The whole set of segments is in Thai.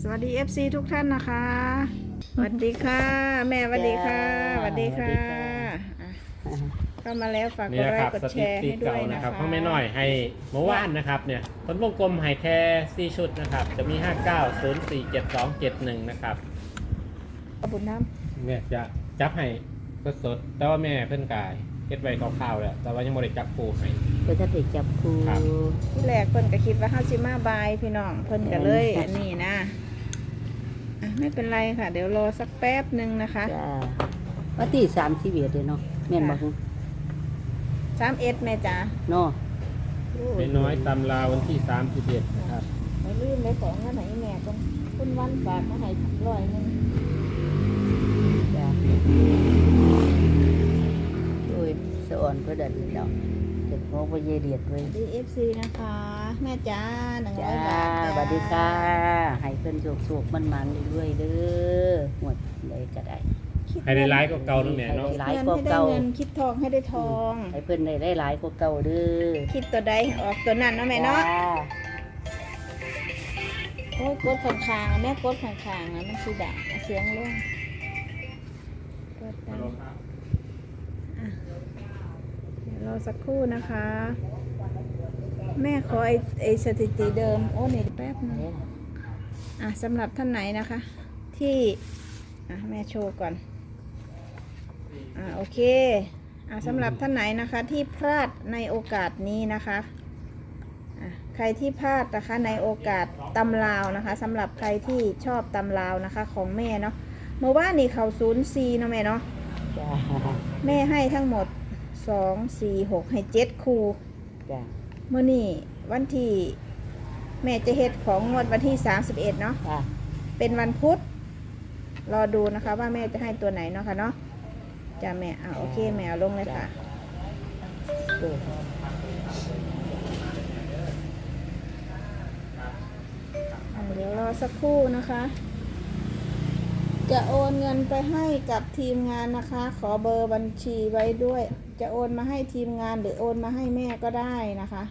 สวัสดี FC ทุกท่านนะคะสวัสดีค่ะ แม่สวัสดีค่ะสจ้าวัสดีค่ะสวัสดีค่ะอะเข้ามาแล้วฝากกนี่ดนะไลครับค์กดสแชถิร์ติให้ด้วเก่ายนะนะคคะรับพ่อแม่น้อยให้เมื่อวานนะครับเนี่ยต้นวงกลมให้แค่4ชุดนะครับ จะมี 5 9 0 4 7 2 7 1 นะครับขอบคุณน้เนี่ยจะจับให้สดๆแต่ว่าแม่เพิ่นกายเก็บไว้คร่าวๆแล้วแต่ว่ายังไม่ได้จับปูให้ เพื่อถ้าเด็กจับครูครับำที่แรกเพิ่นก็คิดว่าห้าสิมาบายพี่น้องเพิ่นก็เลยอันนี้นะ อะไม่เป็นไรค่ะ เดี๋ยวรอสักแป๊บหนึ่งนะคะจ้าวันที่สามสิบเอ็ดเลยเนาะแม่นบอกสามเอ็ดแม่จ๋าเนาะแม่น้อยตำราวันที่31นะครับไม่ลืมเลยของเงินไหนแม่ต้องคุณวันฝากมาให้ร้อยหนึงจ้าโอ้ยสะอ่อนก็ดันเนาะ เด็กพ่อพ่อเยเดียดไว้ดีเอฟซีนะคะ แม่จ๋าหนึ่งร้จ้าอยบาทสวัสดีค่ะให้เพิ่นโศกๆมันๆเรื่อยๆเด้อหมดเลยก็ได้คิดให้ได้ไลฟ์ก็เก่าๆเนาะแม่เนาะคิดเงินให้ได้เงินคิดทองให้ได้ทอง ให้เพิ่นได้ได้หลายกว่าเก่าเด้อคิดตัวใดออกตัวนั้นเนาะแม่เนาะจ้โอ้ยกดข้างๆอะแม่กดข้างๆนะมันคือด่าเสียงลงกดดังอะเดี๋ยว รอสักครู่นะคะ แม่ขอไอ้ไอ้สถิติเดิม โอ้นี่แป๊บนึงอะสำหรับท่านไหนนะคะ ที่อะแม่โชว์ก่อน อ่าโอเค อ่าสำหรับท่านไหนนะคะที่พลาดในโอกาสนี้นะคะอะใครที่พลาดนะคะในโอกาสตำลาวนะคะสำหรับใครที่ชอบตำลาวนะคะ ของแม่เนาะเมื่อว่านนี่เขาศูนย์ซีเนาะแม่เนาะจ้าแม่ให้ทั้งหมด สองสี่หกให้เจ็ดคูจ้าเมื่อนี่วันที่แม่จะเฮ็ดของงวดวันที่31เนาะจ้าเป็นวันพุธรอดูนะคะ ว่าแม่จะให้ตัวไหนเนาะค่ะเนาะจ้าแม่อ่าโอเคแม่เอาลงเลยค่ะ เอออ่าเดี๋ยวรอสักครู่นะคะ จะโอนเงินไปให้กับทีมงานนะคะ ขอเบอร์บัญชีไว้ด้วย จะโอนมาให้ทีมงานหรือโอนมาให้แม่ก็ได้นะคะ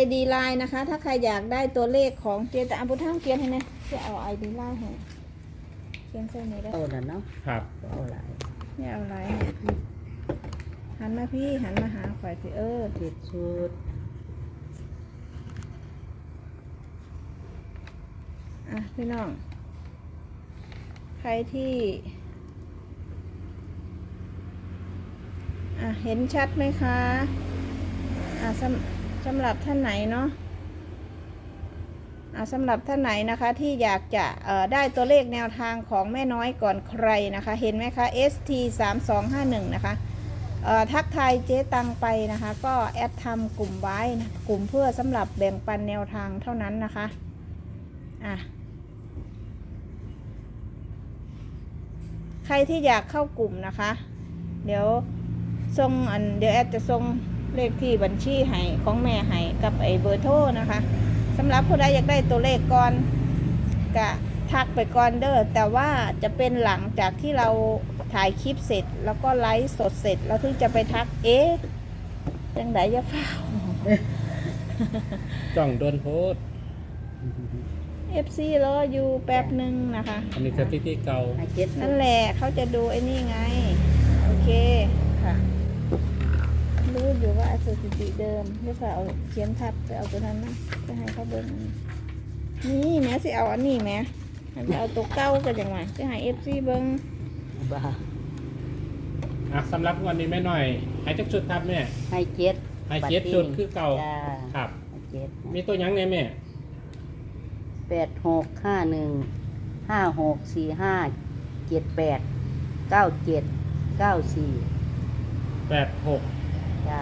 ID Line นะคะ ถ้าใครอยากได้ตัวเลขของเกียร์แต่อัมพุท่ามเกียร์ให้นะจะเอา ID Line ให้เขียนเส้นนี้ได้เอาน่ะเนาะครับ เอาหลายไม่เอาไลน์ให้หันมาพี่หันมาหาข่อยพี่เออเจ็ดชุด อะพี่น้อง ใครที่อะเห็นชัดไหมคะอะสำสำหรับท่านไหนเนาะสำหรับท่านไหนนะคะที่อยากจะได้ตัวเลขแนวทางของแม่น้อยก่อนใครนะคะ เห็นไหมคะ ST 3 2 5 1นะคะทักทายเจ๊ตังไปนะคะ ก็แอดทำกลุ่มไว้นะกลุ่มเพื่อสำหรับแบ่งปันแนวทางเท่านั้นนะคะอะ ใค รที่อยากเข้ากลุ่มนะคะ เดี๋ยวส่งอันเดี๋ยวแอดจะส่งเลขที่บัญชีให้ของแม่ให้กับไอ้เบอร์โทรนะคะสำหรับผู้ใดอยากได้ตัวเลขก่อนก็ทักไปก่อนเด้อแต่ว่าจะเป็นหลังจากที่เราถ่ายคลิปเสร็จ แล้วก็ไลฟ์สดเสร็จแล้วถึงจะไปทักเอ๊ะจังไดจะฟ้า จ้องโดนโพสต์ FC รออยู่แป๊บหนึ่งนะคะ อันนี้สถิติเก่าให้เจ็ดชุนั่ดนแหละเขาจะดูไอ้นี่ไง โอเคค่ะ รู้อยู่ว่าสถิติเดิมหรือเปล่าเอาเขียนทับไปเอาตัวนั้นนะจะให้เขาเบิ่งนี่แหม่สิเอาอันนี้แหม่ให้ไปเอาตัวเก้ากันจังหวะจะให้เอฟซีเบิ่งบ้าอะสำหรับวันนี้แม่น้อยให้จักชุดครับแม่ให้เจ็ดให้เจ็ดชุดคือเก่าจ้าครับ ให้เจ็ดมีตัวหยังไงแม่ แปดหกห้าหนึ่งห้าหกสี่ห้าเจ็ดแปดเก้าเจ็ดเก้าสี่แปดหกจ้า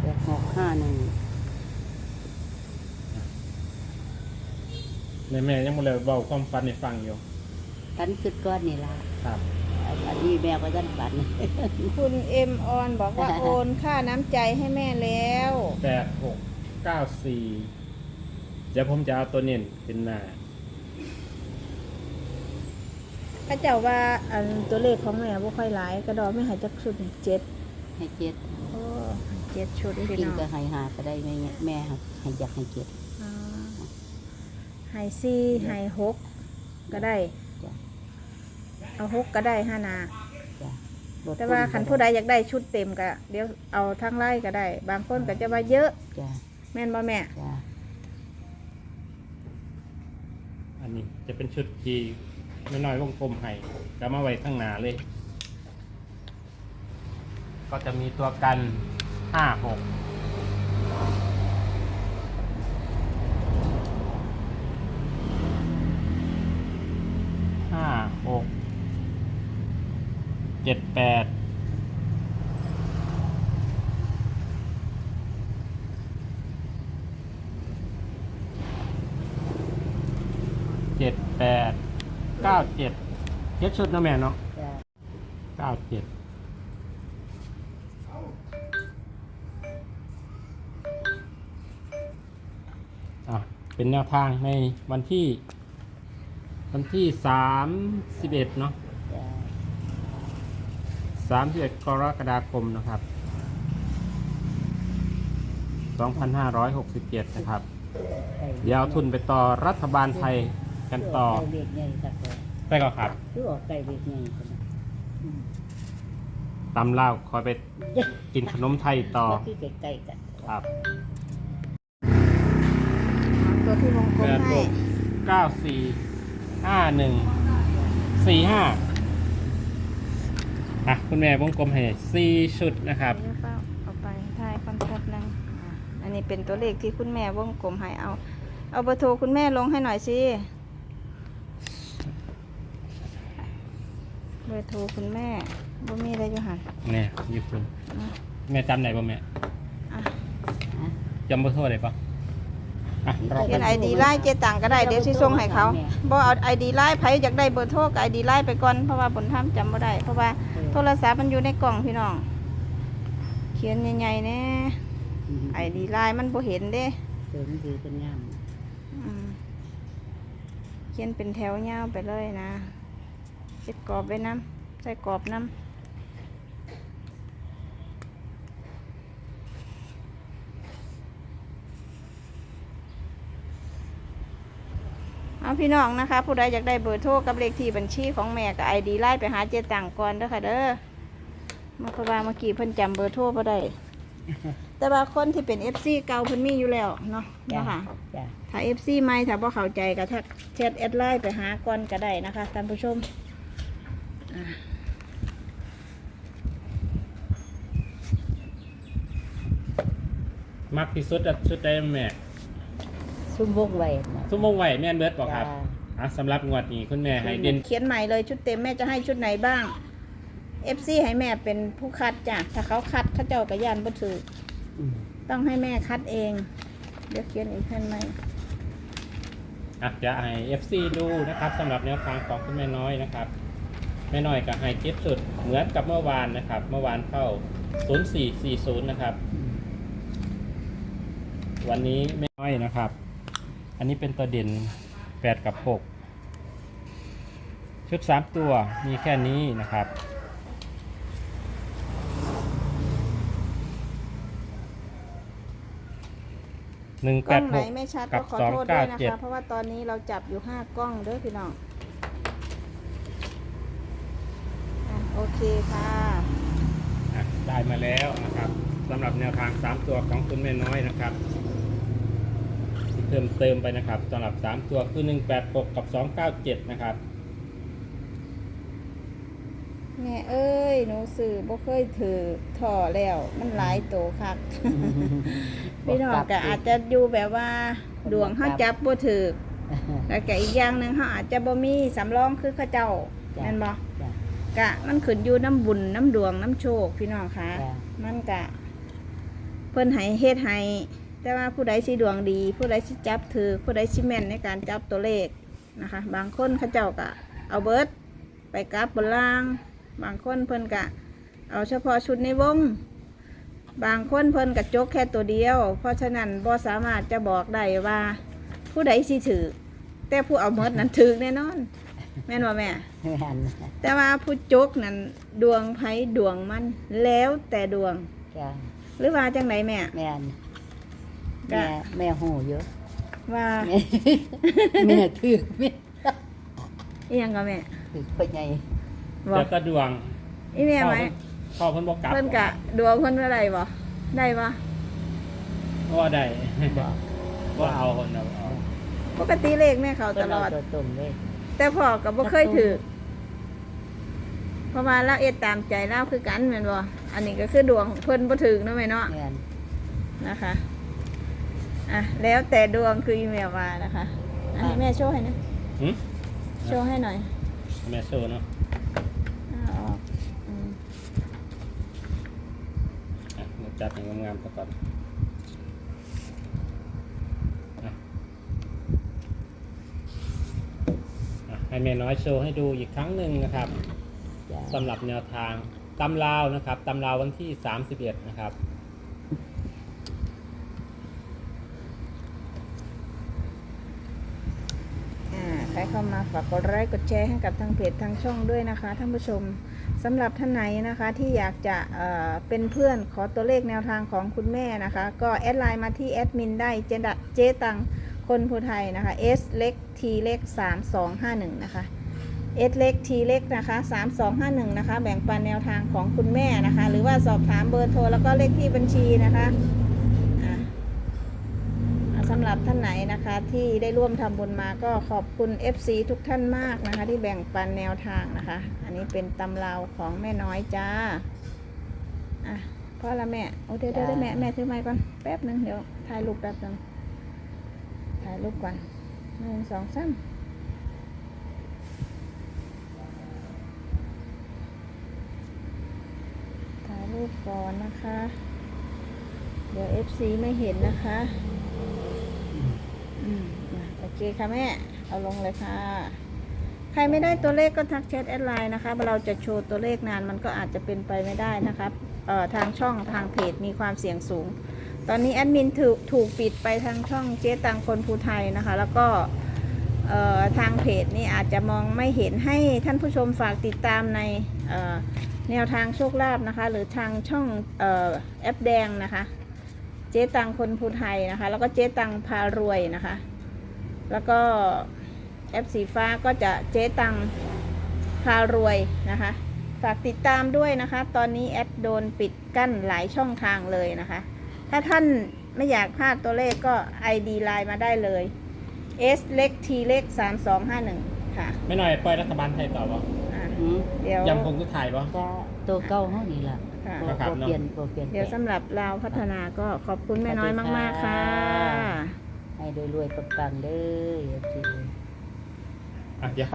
แปดหกห้าหนึ่งในแม่ยังบ่เลยเบาความฝันในฟังอยู่กันคืดก้อนนี่ละครับ อันนี้แม่ก็ยันฝัน คุณเอ็มออนบอกว่าโอนค่าน้ำใจให้แม่แล้ว แปดหก เก้าสี่เดี๋ยวผมจะเอาตัวเน้นเป็นหน้าพระเจ้าว่าอันตัวเลขของแม่บ่ค่อยหลาย กระดอกไม่หายจากสุดเจ็ดให้เจ็ดโอ้เจ็ดชุดพี่กินน้องก็ให้หาก็ได้แม่แม่ให้อยากให้เจ็ดอ่าไฮซี่ไฮหกก็ได้ จ้ะ เอาหกก็ได้ห้านาจ้ะลดแต่ว่าต้คันผู้ใดอยากได้ชุดเต็มก็เดี๋ยวเอาทั้งไล่ก็ได้ บางคนก็จะว่าเยอะ จ้ะ แม่นบ่แม่ จ้ะอันนี้จะเป็นชุดที่ไม่น้อยวงกลมให้จะมาไว้ข้างหน้าเลย ก็จะมีตัวกันห้าหกห้าหกเจ็ดแปดเจ็ดแปดเก้าเจ็ดเจ็ดชุดนะแม่เนาะจ้ะเก้าเจ็ดอะเป็นแนวทางในวันที่ วันที่สามสิบเอ็ดเนาะจ้ะสามสิบเอ็ดกรกฎาคมนะครับสองพันห้าร้อยหกสิบเจ็ดนะครับไก่เดี๋ยวเอาทุนไปต่อรัฐบาลไทยกันต่อไก่เล็กใหญ่ครับเลย ได้ก็ครับคือออกไก่เล็กใหญ่ครับอืมตำเล่าวคอยไปกินขนมไทยต่อก็คือไก่ๆกันครับตัวที่วงกลมแปดหให้กเก้าสี่ห้าหนึ่งสี่ห้าอะคุณแม่วงกลมให้สี่ชุดนะครับเดี๋ยวเฝ้าเอาไปถ่ายคอนแทคนึงอะอันนี้เป็นตัวเลขที่คุณแม่วงกลมให้เอา เอาเบอร์โทรคุณแม่ลงให้หน่อยสิ บอร์โทรคุณแม่บ่มีอะไรอยู่หันเนี่ยอยู่คุณอะแม่จำไหนป่ะแม่อะอะจำเบอร์โทรได้ป่ะอะรอเขียนแป๊บไอดีไล่เจตังก็ได้เดี๋ยวสิส่งให้เขาบ่เอาไอดีไล่ไผอยากได้เบอร์โทรกับไอดีไล่ไปก่อนเพราะว่าบนท่ามจำบ่ได้เพราะว่าโทรศัพท์มันอยู่ในกล่องพี่น้อง เขียนใหญ่ๆแน่ไอดีไล่มันบ่เห็นเด้เติมคือกันงามอืมเขียนเป็นแถวยาวไปเลยนะ เช็ดกรอบไว้น้ำใส่กรอบน้ำเอาพี่น้องนะคะ ผู้ใดอยากได้เบอร์โทรกับเลขที่บัญชีของแม่กับไอดีไล่ไปหาเจตังก่อนเด้อค่ะเด้อมาเพราะว่าเมื่อกี้เพิ่นจำเบอร์โทรบ่ได้แต่ว่าคนที่เป็น FC เก่าเพิ่นมีอยู่แล้วเนาะจ้ะเนาะค่ะจ้ะถ้า FC ใหม่ถ้าบ่เข้าใจก็ทักแชทแอดไลน์ไปหาก่อนก็ได้นะคะท่านผู้ชมอะ มักที่สุดอะชุดได้แม่ซุ่มวงไว้นะทุ่มวงไหวแม่นเบิร์ดบอกครับจ้ะอะสำหรับงวดนี้คุณแม่ให้เด่นเขียนใหม่เลยชุดเต็มแม่จะให้ชุดไหนบ้าง FC ให้แม่เป็นผู้คัดจ้ะถ้าเขาคัดเขาเจ้าก็ย่านบ่ถืออืมต้องให้แม่คัดเอง เดี๋ยวเขียนอีกแผ่นใหม่อะจะให้ FC ดูนะครับสำหรับแนวทางของคุณแม่น้อยนะครับ แม่น้อยกับให้เจ็ดสุดเหมือนกับเมื่อวานนะครับ เมื่อวานเข้า 0440 นะครับ วันนี้แม่น้อยนะครับ อันนี้เป็นตัวเด่น 8 กับ 6 ชุด 3 ตัวมีแค่นี้นะครับหนึ่งกแปล้อดงหไหนกไม่ชัดกัก็บขอสองโทษด้วยนะเก้าเจ็ด คะ เพราะว่าตอนนี้เราจับอยู่ห้ากล้องเด้อพี่น้องอะโอ เคค่ะอะได้มาแล้วนะครับสำหรับแนวทาง 3 ตัวของคุณแม่น้อยนะครับที่เพิ่มเติมไปนะครับสำหรับ 3 ตัวคือ 186 กับ 297 นะครับ แม่เอ้ยหนูสื่อบ่เคยถือถ่อแล้ว มันหลายโตคัก พี่น้องก็อาจจะอยู่แบบว่า ดวงเฮาจับบ่ถือแล้วก็อีกอย่างหนึงเฮาอาจจะบ่มีสำรองคือเขาเจ้าจ้ะแม่นบ่ จ้ะ กะมันขึ้นอยู่น้ำบุญน้ำดวงน้ำโชคพี่น้องคะจ้ะ มันกะ เพิ่นให้เฮ็ดให้แต่ว่าผู้ใดสิดวงดี ผู้ใดสิจับถือผู้ใดสิแม่นในการจับตัวเลขนะคะ บางคนเขาเจ้าก็เอาเบิดไปกลับบนล่าง บางคนเพิ่นกะ เอาเฉพาะชุดในวง บางคนเพิ่นกะจกแค่ตัวเดียว เพราะฉะนั้นบ่สามารถจะบอกได้ว่า ผู้ใดสิถือแต่ผู้เอาเมิดนั้นถือแน่นอน แม่นว่าแม่ แม่นแต่ว่าผู้จกนั้นดวงไผดวงมันแล้วแต่ดวง จ้ะหรือว่าจังไหนแม่ แม่นจ้ะแม่แม่หูเยอะว่าแม่แม่ถือแม่อีหยังก็แม่ถือพ่อใหญ่บอเดี๋กยวก็ดวงอีแม่ไหมพ่อเพิ่นบอกกลับเพิ่นกะดวงเพิ่นอะไรบ่ได้บ่ว่าได้บอกว่าเอาคนเอาเอาปกติเลขแม่เขาตเพิ่นลเอาอด ตัวตรงเลย แต่พ่อก็บ่เคยถือเพราะว่าเราเอ็ดตามใจเราคือกันแม่นบ่อันนี้ก็คือดวงเพิ่นบ่ถึงเนาะแม่เนาะแม่นนะคะอะแล้วแต่ดวงคืออีเมลมานะคะอะให้แม่โชว์ให้นะหึโชว์ให้หน่อยแม่โซเนาะอ่าออกอืม อะเดี๋ยวจัดให้งามๆซะก่อนอะอะ ให้แม่น้อยโชว์ให้ดูอีกครั้งหนึ่งนะครับจ้ะสำหรับแนวทางตำราวนะครับตำราววันที่ 31 นะครับอ่าใครเข้ามาฝากกดไลค์กดแชร์ให้กับทางเพจทางช่องด้วยนะคะท่านผู้ชมสำหรับท่านไหนนะคะที่อยากจะเอ่อเป็นเพื่อนขอตัวเลขแนวทางของคุณแม่นะคะ ก็แอดไลน์มาที่แอดมินได้เจดะเจตัง คนผู้ไทยนะคะ S เล็ก T เล็ก 3251 นะคะ S เล็ก T เล็กนะคะ 3251 นะคะ แบ่งปันแนวทางของคุณแม่นะคะ หรือว่าสอบถามเบอร์โทรแล้วก็เลขที่บัญชีนะคะสำหรับท่านไหนนะคะที่ได้ร่วมทำบุญมาก็ขอบคุณ FC ทุกท่านมากนะคะ ที่แบ่งปันแนวทางนะคะ อันนี้เป็นตำราวของแม่น้อยจ้าอะพ่อละแม่ โอ้เดี๋ยวเดี๋ยวเดี๋ยวแม่ แม่ถือไม้ก่อน แป๊บหนึ่งเดี๋ยวถ่ายรูปแป๊บหนึ่ง ถ่ายรูปก่อนหนึ่งสองสามถ่ายรูปก่อนนะคะ เดี๋ยว FC ไม่เห็นนะคะอืมอะโอเคค่ะแม่ เอาลงเลยค่ะ ใครไม่ได้ตัวเลขก็ทักแชทแอดไลน์นะคะ เราจะโชว์ตัวเลขนานมันก็อาจจะเป็นไปไม่ได้นะครับเอ่อทางช่องทางเพจมีความเสี่ยงสูง ตอนนี้แอดมินถูกถูกปิดไปทางช่องเจ๊ตังคนภูไทยนะคะ แล้วก็ทางเพจนี่อาจจะมองไม่เห็นให้ท่านผู้ชมฝากติดตามในแนวทางโชคลาภนะคะ หรือทางช่องออแอปแดงนะคะ เจ๊ตังคนภูไทยนะคะ แล้วก็เจ๊ตังพารวยนะคะ แล้วก็แอปสีฟ้าก็จะเจ๊ตังพารวยนะคะ ฝากติดตามด้วยนะคะ ตอนนี้แอดโดนปิดกั้นหลายช่องทางเลยนะคะ ถ้าท่านไม่อยากพลาดตัวเลขก็ ID ไลน์มาได้เลย S เล็ก T เล็ก3251 ค่ะไม่หน่อยปล่อยรัฐบาลไทยต่อวะอะหืมเดี๋ยวยังคงทุกถ่ายวะจ้ะตัวเก่าเฮานี่ล่ะค่ะ บ่ครับบ่เนาะเปลี่ยนบ่เปลี่ยนเดี๋ยวแปลงสำหรับเราวพัฒนาก็ขอบคุณแม่น้อยมาก ๆ ค่ะ ให้รวยๆปังๆเด้อ FC อะเดี๋ยว